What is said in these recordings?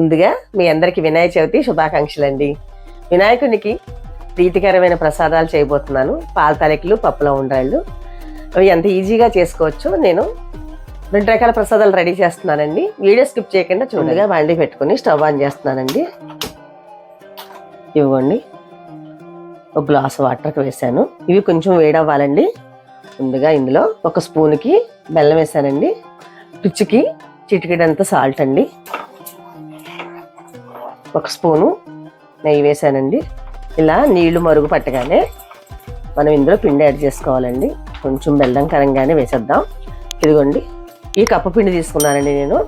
ముందుగా మీ అందరికి వినాయక చవితి శుభాకాంక్షలు అండి వినాయకునికి ప్రీతికరమైన ప్రసాదాలు చేయబోతున్నాను. పాల తాలికలు పప్పుల ఉండ్రాళ్ళు. అవి ఎంత ఈజీగా చేసుకోవచ్చు నేను రెండు రకాల ప్రసాదాలు రెడీ చేస్తున్నానండి. వీడియో స్కిప్ చేయకుండా చూడగా వండి పెట్టుకుని స్టవ్ ఆన్ చేస్తున్నానండి. ఇవ్వండి. ఒక గ్లాస్ వాటర్కి వేసాను ఇవి కొంచెం వేడవ్వాలండి. ముందుగా ఇందులో ఒక స్పూన్కి బెల్లం వేసానండి రుచికి చిటికెడంత సాల్ట్ అండి. ఒక స్పూను నెయ్యి వేసానండి. ఇలా నీళ్ళు మరుగు పట్టగానే మనం ఇందులో పిండి యాడ్ చేసుకోవాలండి. కొంచెం బెల్లం కరంగానే వేసేద్దాం. ఇదిగోండి ఈ కప్పు పిండి తీసుకున్నానండి నేను.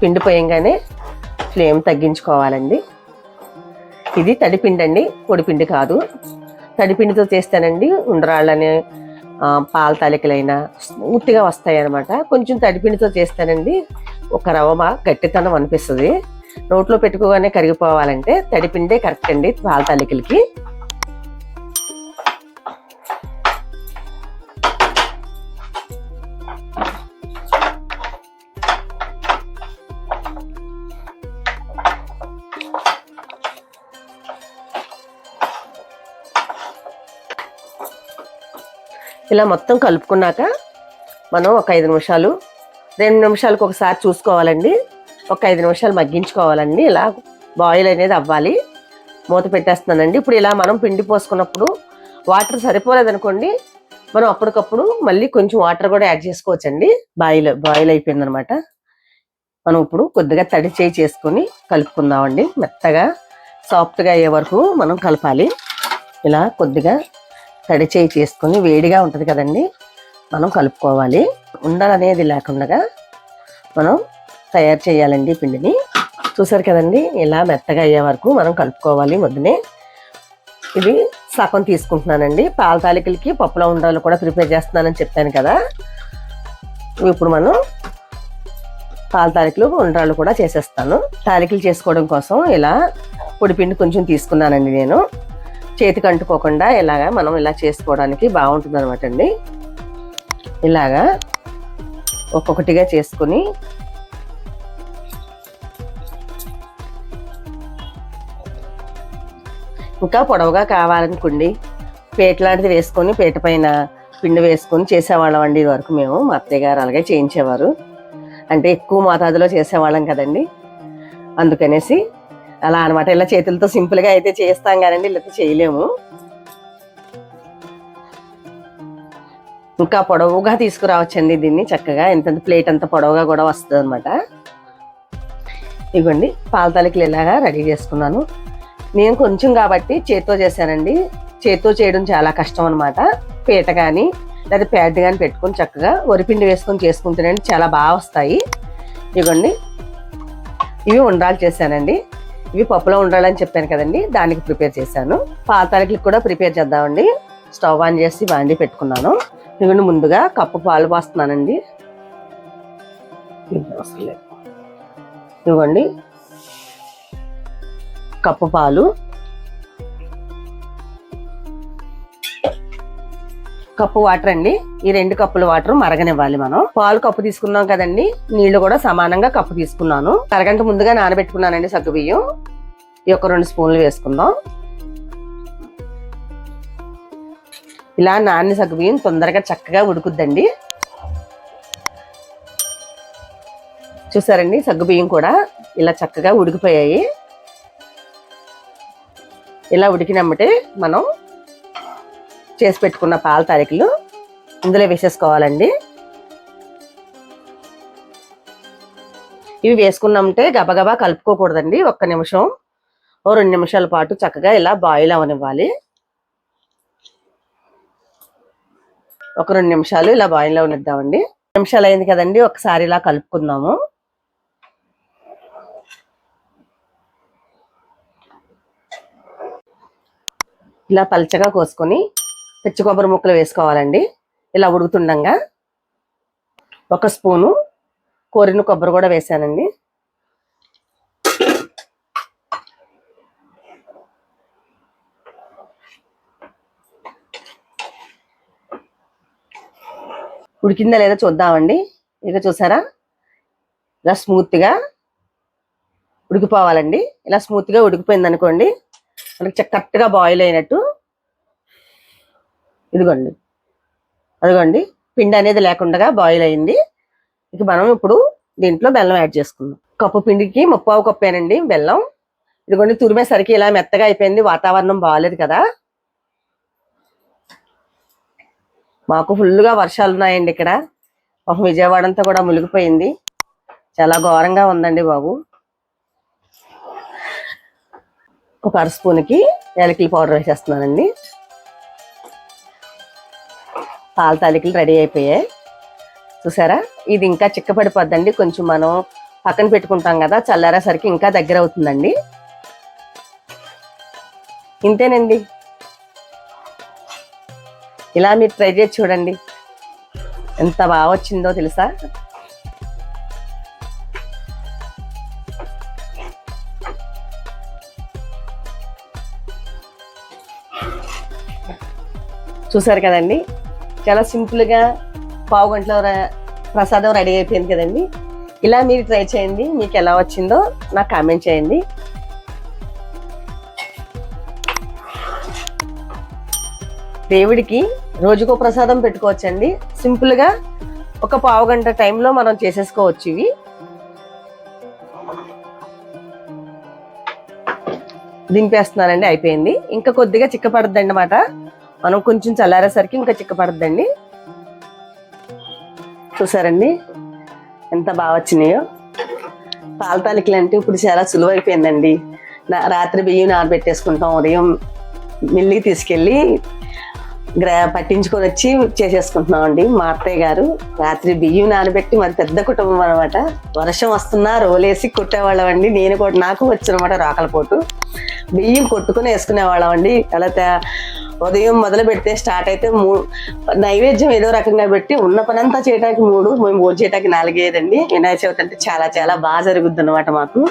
పిండి పోయంగానే ఫ్లేమ్ తగ్గించుకోవాలండి. ఇది తడిపిండి అండి పొడిపిండి కాదు. తడిపిండితో చేస్తానండి. ఉండరాళ్ళని పాల తాలికలైనా స్మూత్గా వస్తాయి అనమాట కొంచెం తడిపిండితో చేస్తానండి. ఒక రవ్వ గట్టితనం అనిపిస్తుంది. నోట్లో పెట్టుకోగానే కరిగిపోవాలంటే తడిపిండే కరెక్ట్ అండి పాల తాలికలకి. ఇలా మొత్తం కలుపుకున్నాక మనం ఒక ఐదు నిమిషాలు రెండు నిమిషాలకు ఒకసారి చూసుకోవాలండి. ఒక ఐదు నిమిషాలు మగ్గించుకోవాలండి. ఇలా బాయిల్ అనేది అవ్వాలి. మూత పెట్టేస్తున్నానండి. ఇప్పుడు ఇలా మనం పిండి పోసుకున్నప్పుడు వాటర్ సరిపోలేదనుకోండి మనం అప్పటికప్పుడు మళ్ళీ కొంచెం వాటర్ కూడా యాడ్ చేసుకోవచ్చండి. బాయిల్ బాయిల్ అయిపోయిందనమాట. మనం ఇప్పుడు కొద్దిగా తడి చేయి చేసుకొని కలుపుకుందామండి. మెత్తగా సాఫ్ట్గా అయ్యే వరకు మనం కలపాలి. ఇలా కొద్దిగా తడి చేయి తీసుకుని వేడిగా ఉంటుంది కదండి మనం కలుపుకోవాలి. ఉండాలనేది లేకుండా మనం తయారు చేయాలండి ఈ పిండిని. చూసారు కదండి ఇలా మెత్తగా అయ్యే వరకు మనం కలుపుకోవాలి ముద్దనే. ఇది సగం తీసుకుంటున్నానండి. పాల తాలికలకి పప్పులో ఉండాలి కూడా ప్రిపేర్ చేస్తున్నానని చెప్పాను కదా. ఇప్పుడు మనం పాల తాలికలు ఉండ్రాళ్ళు కూడా చేసేస్తాను. తాలికలు చేసుకోవడం కోసం ఇలా పొడిపిండి కొంచెం తీసుకున్నానండి నేను. చేతికి అంటుకోకుండా ఇలాగా మనం ఇలా చేసుకోవడానికి బాగుంటుంది అనమాట అండి. ఇలాగా ఒక్కొక్కటిగా చేసుకుని ఇంకా పొడవుగా కావాలనుకోండి. పేట లాంటిది వేసుకొని పేట పైన పిండి వేసుకొని చేసేవాళ్ళం అండి ఇది వరకు మేము. మా అత్తయ్య గారు అలాగే చేయించేవారు. అంటే ఎక్కువ మోతాదులో చేసేవాళ్ళం కదండి. అందుకనేసి అలా అనమాట ఇలా చేతులతో సింపుల్గా అయితే చేస్తాం కానండి ఇలా చేయలేము. ఇంకా పొడవుగా తీసుకురావచ్చండి దీన్ని చక్కగా. ఎంత ప్లేట్ అంత పొడవుగా కూడా వస్తుంది అనమాట ఇవ్వండి. పాల తాలికలు ఇలాగా రెడీ చేసుకున్నాను. నేను కొంచెం కాబట్టి చేత్తో చేశానండి. చేత్తో చేయడం చాలా కష్టం అనమాట పీట కానీ లేదా ప్యాడ్ కానీ పెట్టుకొని చక్కగా వరిపిండి వేసుకొని చేసుకుంటేనండి చాలా బాగా వస్తాయి. ఇవ్వండి. ఇవి ఉండ్రాలు చేశానండి. ఇవి పప్పులో ఉండాలని చెప్పాను కదండి దానికి ప్రిపేర్ చేశాను. పాతాలకి కూడా ప్రిపేర్ చేద్దామండి. స్టవ్ ఆన్ చేసి బాండి పెట్టుకున్నాను. ఇవన్నీ ముందుగా కప్పు పాలు పోస్తున్నానండి. ఇవ్వండి కప్పు పాలు. కప్పు వాటర్ అండి. ఈ రెండు కప్పుల వాటర్ మరగనివ్వాలి మనం. పాలు కప్పు తీసుకున్నాం కదండి. నీళ్ళు కూడా సమానంగా కప్పు తీసుకున్నాను. అరగంట ముందుగా నానబెట్టుకున్నానండి సగ్గు బియ్యం ఈ ఒక రెండు స్పూన్లు వేసుకుందాం. ఇలా నాన్న సగ్గు బియ్యం తొందరగా చక్కగా ఉడుకుద్దండి. చూసారండి సగ్గు బియ్యం కూడా ఇలా చక్కగా ఉడికిపోయాయి. ఇలా ఉడికినమ్మటే మనం చేసి పెట్టుకున్న పాల తారీఖులు ఇందులో వేసేసుకోవాలండి. ఇవి వేసుకున్నామంటే గబగబా కలుపుకోకూడదండి ఒక్క నిమిషం. ఓ రెండు నిమిషాల పాటు చక్కగా ఇలా బాయిల్ అవనివ్వాలి. ఒక రెండు నిమిషాలు ఇలా బాయిల్ అవనిద్దామండి. నిమిషాలు అయింది కదండి ఒకసారి ఇలా కలుపుకుందాము. ఇలా పలచగా కోసుకొని పచ్చి కొబ్బరి ముక్కలు వేసుకోవాలండి. ఇలా ఉడుకుతుండగా ఒక స్పూను కోరిన కొబ్బరి కూడా వేసానండి. ఉడికిందా లేదా చూద్దామండి. ఇక చూసారా? ఇలా స్మూత్గా ఉడికిపోవాలండి. ఇలా స్మూత్గా ఉడికిపోయింది అనుకోండి మనకి కరెక్ట్గా బాయిల్ అయినట్టు ఇదిగోండి. అదిగోండి పిండి అనేది లేకుండా బాయిల్ అయింది. ఇక మనం ఇప్పుడు దీంట్లో బెల్లం యాడ్ చేసుకుందాం. కప్పు పిండికి ముప్పావు కప్పేనండి బెల్లం. ఇదిగోండి తురిమేసరికి ఇలా మెత్తగా అయిపోయింది వాతావరణం బాగాలేదు కదా. మాకు ఫుల్గా వర్షాలు ఉన్నాయండి ఇక్కడ. ఒక విజయవాడ అంతా కూడా మునిగిపోయింది. చాలా ఘోరంగా ఉందండి బాబు. ఒక అర స్పూన్కి యాలకుల పౌడర్ వేసేస్తున్నానండి. పాల తాలికలు రెడీ అయిపోయాయి. చూసారా? ఇది ఇంకా చిక్కపడిపోద్దండి కొంచెం మనం పక్కన పెట్టుకుంటాం కదా చల్లారేసరికి ఇంకా దగ్గర అవుతుందండి. ఇంతేనండి. ఇలా మీరు ట్రై చేసి చూడండి. ఎంత బాగా వచ్చిందో తెలుసా? చూసారు కదండి? చాలా సింపుల్గా పావు గంటలో ప్రసాదం రెడీ అయిపోయింది కదండి. ఇలా మీరు ట్రై చేయండి. మీకు ఎలా వచ్చిందో నాకు కామెంట్ చేయండి. దేవుడికి రోజుకో ప్రసాదం పెట్టుకోవచ్చండి. సింపుల్గా ఒక పావు గంట టైంలో మనం చేసేసుకోవచ్చు ఇవి. దింపేస్తున్నానండి అయిపోయింది. ఇంకా కొద్దిగా చిక్కపడుద్ది అన్నమాట. మనం కొంచెం చల్లారేసరికి ఇంకా చిక్కపడద్దండి. చూసారండి? ఎంత బాగా వచ్చినాయో. పాల తాలికలు అంటే ఇప్పుడు చాలా సులువైపోయిందండి. రాత్రి బియ్యం నానబెట్టేసుకుంటాం ఉదయం మిల్లికి తీసుకెళ్ళి గ్రా పట్టించుకొని వచ్చి చేసేసుకుంటున్నాం అండి మా అత్తయ్య గారు రాత్రి బియ్యం నానబెట్టి మరి పెద్ద కుటుంబం అనమాట వర్షం వస్తున్నా రోలేసి కుట్టేవాళ్ళం అండి నేను కూడా నాకు వచ్చినమాట రాకలపోటు. బియ్యం కొట్టుకుని వేసుకునేవాళ్ళం అండి అలా ఉదయం మొదలు పెడితే స్టార్ట్ అయితే మూ నైవేద్యం ఏదో రకంగా పెట్టి ఉన్న పనంతా చేయడానికి మూడు మేము భోజనం చేయడానికి నాలుగేదండి. వినాయక చవితి అంటే చాలా చాలా బాగా జరుగుద్ది అనమాట మాకు.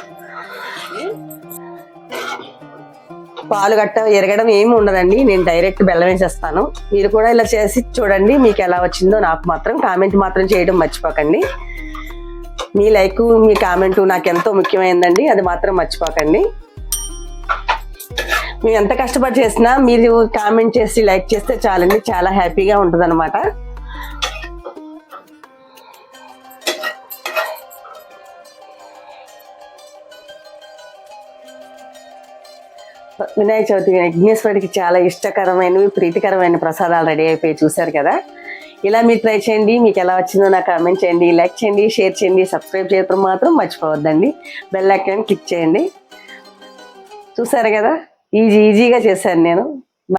పాలు గట్ట ఎరగడం ఏమి ఉండదండి. నేను డైరెక్ట్ బెల్లం వేసేస్తాను. మీరు కూడా ఇలా చేసి చూడండి మీకు ఎలా వచ్చిందో నాకు మాత్రం కామెంట్ మాత్రం చేయడం మర్చిపోకండి. మీ లైక్ మీ కామెంటు నాకు ఎంతో ముఖ్యమైనదండి అది మాత్రం మర్చిపోకండి. మేము ఎంత కష్టపడి చేసినా మీరు కామెంట్ చేసి లైక్ చేస్తే చాలండి. చాలా హ్యాపీగా ఉంటుంది అనమాట వినాయక చవితి విఘ్నేశ్వరుడికి చాలా ఇష్టకరమైనవి ప్రీతికరమైన ప్రసాదాలు రెడీ అయిపోయి చూశారు కదా. ఇలా మీరు ట్రై చేయండి. మీకు ఎలా వచ్చిందో నాకు కామెంట్ చేయండి లైక్ చేయండి షేర్ చేయండి సబ్స్క్రైబ్ చేయడం మాత్రం మర్చిపోవద్దండి. బెల్ ఐకాన్ క్లిక్ చేయండి. చూసారు కదా? ఈజీ ఈజీగా చేశాను నేను.